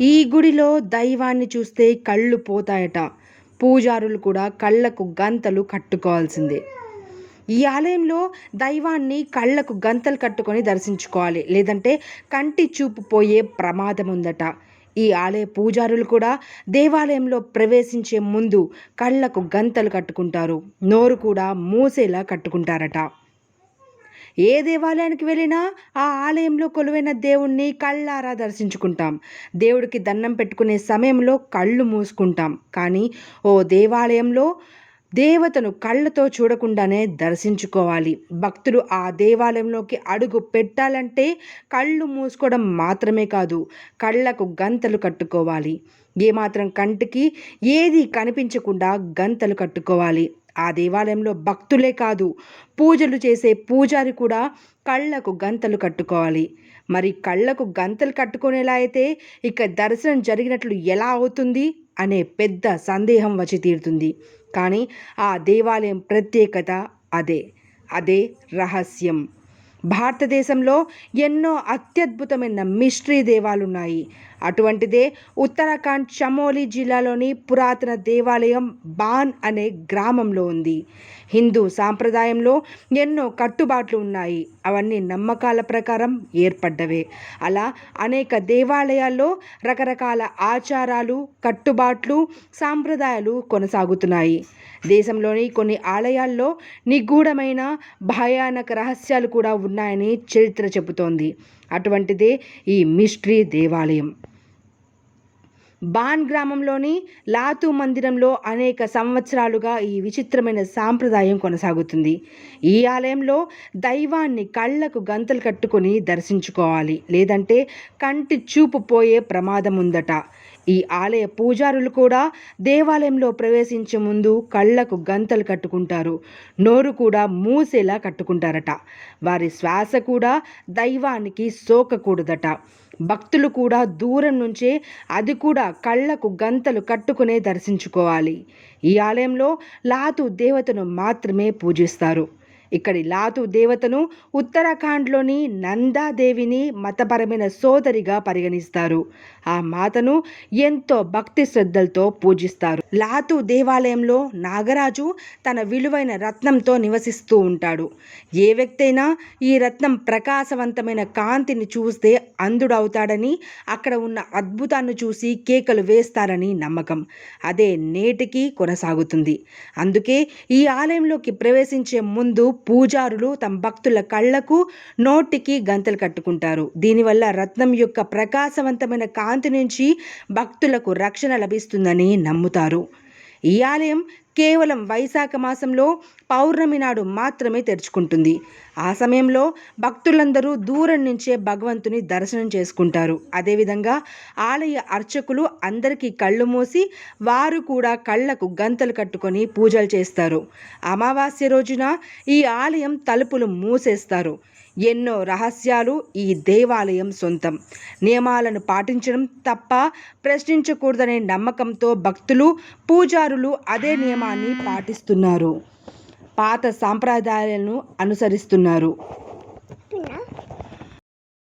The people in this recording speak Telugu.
ఈ గుడిలో దైవాన్ని చూస్తే కళ్ళు పోతాయట. పూజారులు కూడా కళ్ళకు గంతలు కట్టుకోవాల్సిందే. ఈ ఆలయంలో దైవాన్ని కళ్ళకు గంతలు కట్టుకొని దర్శించుకోవాలి. లేదంటే కంటి చూపు పోయే ప్రమాదం ఉందట ఈ ఆలయ పూజారులు కూడా దేవాలయంలో ప్రవేశించే ముందు కళ్ళకు గంతలు కట్టుకుంటారు. నోరు కూడా మూసేలా కట్టుకుంటారట. ఏ దేవాలయానికి వెళ్ళినా ఆ ఆలయంలో కొలువైన దేవుణ్ణి కళ్ళారా దర్శించుకుంటాం. దేవుడికి దండం పెట్టుకునే సమయంలో కళ్ళు మూసుకుంటాం. కానీ ఓ దేవాలయంలో దేవతను కళ్ళతో చూడకుండానే దర్శించుకోవాలి. భక్తులు ఆ దేవాలయంలోకి అడుగు పెట్టాలంటే కళ్ళు మూసుకోవడం మాత్రమే కాదు కళ్ళకు గంతలు కట్టుకోవాలి. ఏమాత్రం కంటికి ఏది కనిపించకుండా గంతలు కట్టుకోవాలి. ఆ దేవాలయంలో భక్తులే కాదు పూజలు చేసే పూజారి కూడా కళ్ళకు గంతలు కట్టుకోవాలి. మరి కళ్ళకు గంతలు కట్టుకునేలా అయితే ఇక దర్శనం జరిగినట్లు ఎలా అవుతుంది అనే పెద్ద సందేహం వచ్చి తీరుతుంది. కానీ ఆ దేవాలయం ప్రత్యేకత అదే అదే రహస్యం. భారతదేశంలో ఎన్నో అత్యద్భుతమైన మిస్టరీ దేవాలున్నాయి. అటువంటిదే ఉత్తరాఖండ్ చమోలి జిల్లాలోని పురాతన దేవాలయం బాన్ అనే గ్రామంలో ఉంది. హిందూ సాంప్రదాయంలో ఎన్నో కట్టుబాట్లు ఉన్నాయి. అవన్నీ నమ్మకాల ప్రకారం ఏర్పడ్డవే. అలా అనేక దేవాలయాల్లో రకరకాల ఆచారాలు కట్టుబాట్లు సాంప్రదాయాలు కొనసాగుతున్నాయి. దేశంలోని కొన్ని ఆలయాల్లో నిగూఢమైన భయానక రహస్యాలు కూడా ఉన్నాయని చరిత్ర చెబుతోంది. అటువంటిదే ఈ మిస్ట్రీ దేవాలయం. బాన్ గ్రామంలోని లాతు మందిరంలో అనేక సంవత్సరాలుగా ఈ విచిత్రమైన సాంప్రదాయం కొనసాగుతుంది. ఈ ఆలయంలో దైవాన్ని కళ్ళకు గంతలు కట్టుకొని దర్శించుకోవాలి. లేదంటే కంటి చూపు పోయే ప్రమాదం ఉందట ఈ ఆలయ పూజారులు కూడా దేవాలయంలో ప్రవేశించే ముందు కళ్ళకు గంతలు కట్టుకుంటారు. నోరు కూడా మూసేలా కట్టుకుంటారట. వారి శ్వాస కూడా దైవానికి సోకకూడదట. భక్తులు కూడా దూరం నుంచే అది కూడా కళ్ళకు గంతలు కట్టుకునే దర్శించుకోవాలి. ఈ ఆలయంలో లాతు దేవతను మాత్రమే పూజిస్తారు. ఇక్కడి లాతు దేవతను ఉత్తరాఖండ్లోని నందాదేవిని మతపరమైన సోదరిగా పరిగణిస్తారు. ఆ మాతను ఎంతో భక్తి శ్రద్ధలతో పూజిస్తారు. లాతు దేవాలయంలో నాగరాజు తన విలువైన రత్నంతో నివసిస్తూ ఉంటాడు. ఏ వ్యక్తి అయినా ఈ రత్నం ప్రకాశవంతమైన కాంతిని చూస్తే అందుడవుతాడని అక్కడ ఉన్న అద్భుతాన్ని చూసి కేకలు వేస్తారని నమ్మకం. అదే నేటికి కొనసాగుతుంది. అందుకే ఈ ఆలయంలోకి ప్రవేశించే ముందు పూజారులు తమ భక్తుల కళ్ళకు నోటికి గంతలు కట్టుకుంటారు. దీనివల్ల రత్నం యొక్క ప్రకాశవంతమైన కాంతి నుంచి భక్తులకు రక్షణ లభిస్తుందని నమ్ముతారు. ఈ ఆలయం కేవలం వైశాఖ మాసంలో పౌర్ణమి నాడు మాత్రమే తెరుచుకుంటుంది. ఆ సమయంలో భక్తులందరూ దూరం నుంచే భగవంతుని దర్శనం చేసుకుంటారు. అదేవిధంగా ఆలయ అర్చకులు అందరికీ కళ్ళు మూసి వారు కూడా కళ్ళకు గంతలు కట్టుకొని పూజలు చేస్తారు. అమావాస్య రోజున ఈ ఆలయం తలుపులు మూసేస్తారు. ఎన్నో రహస్యాలు ఈ దేవాలయం సొంతం. నియమాలను పాటించడం తప్ప ప్రశ్నించకూడదనే నమ్మకంతో భక్తులు పూజారులు అదే ధర్మాన్ని పాటిస్తున్నారు. పాత సాంప్రదాయాలను అనుసరిస్తున్నారు.